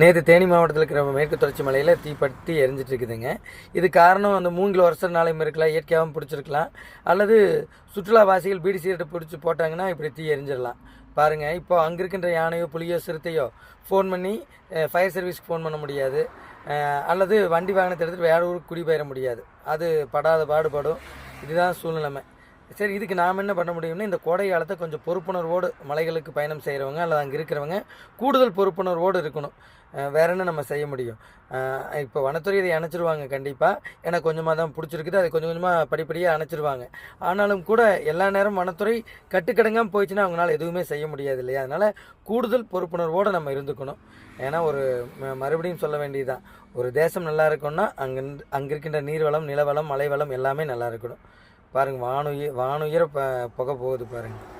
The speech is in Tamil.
நேற்று தேனி மாவட்டத்தில் இருக்கிற மேற்கு தொடர்ச்சி மலையில் தீப்பற்றி எரிஞ்சிட்டு இருக்குதுங்க. இது காரணம் அந்த மூங்கில் வருஷனாலையும் இருக்கலாம் இயற்கையாகவும் பிடிச்சிருக்கலாம். அல்லது சுற்றுலாவாசிகள் பீடி சிகரெட்டை பிடிச்சி போட்டாங்கன்னா இப்படி தீ எரிஞ்சிடலாம். பாருங்கள் இப்போ அங்கே இருக்கின்ற யானையோ புலியோ சிறுத்தையோ ஃபோன் பண்ணி ஃபயர் சர்வீஸ்க்கு ஃபோன் பண்ண முடியாது. அல்லது வண்டி வாகனத்தை எடுத்துகிட்டு வேற ஊருக்கு குடிபெயர முடியாது. அது படாத பாடுபடும். இதுதான் சூழ்நிலைமை. சரி இதுக்கு நாம் என்ன பண்ண முடியும்னா இந்த கோடை காலத்தை கொஞ்சம் பொறுப்புணர்வோடு மலைகளுக்கு பயணம் செய்கிறவங்க அல்லது அங்கே இருக்கிறவங்க கூடுதல் பொறுப்புணர்வோடு இருக்கணும். வேற என்ன நம்ம செய்ய முடியும்? இப்போ வனத்துறை இதை அணைச்சிருவாங்க கண்டிப்பாக ஏன்னா கொஞ்சமாக தான் பிடிச்சிருக்குது. அதை கொஞ்சம் கொஞ்சமாக படிப்படியாக அணைச்சிருவாங்க. ஆனாலும் கூட எல்லா நேரம் வனத்துறை கட்டுக்கடங்காமல் போயிடுச்சுன்னா அவங்களால எதுவுமே செய்ய முடியாது இல்லையா? அதனால் கூடுதல் பொறுப்புணர்வோடு நம்ம இருந்துக்கணும். ஏன்னா ஒரு மறுபடியும் சொல்ல வேண்டியதுதான். ஒரு தேசம் நல்லா இருக்கணும்னா அங்கே அங்கே இருக்கின்ற நீர்வளம் நிலவளம் மலைவளம் எல்லாமே நல்லா இருக்கணும். பாருங்கள் வானுயிர் வானுயிர ப புகை போகுது பாருங்கள்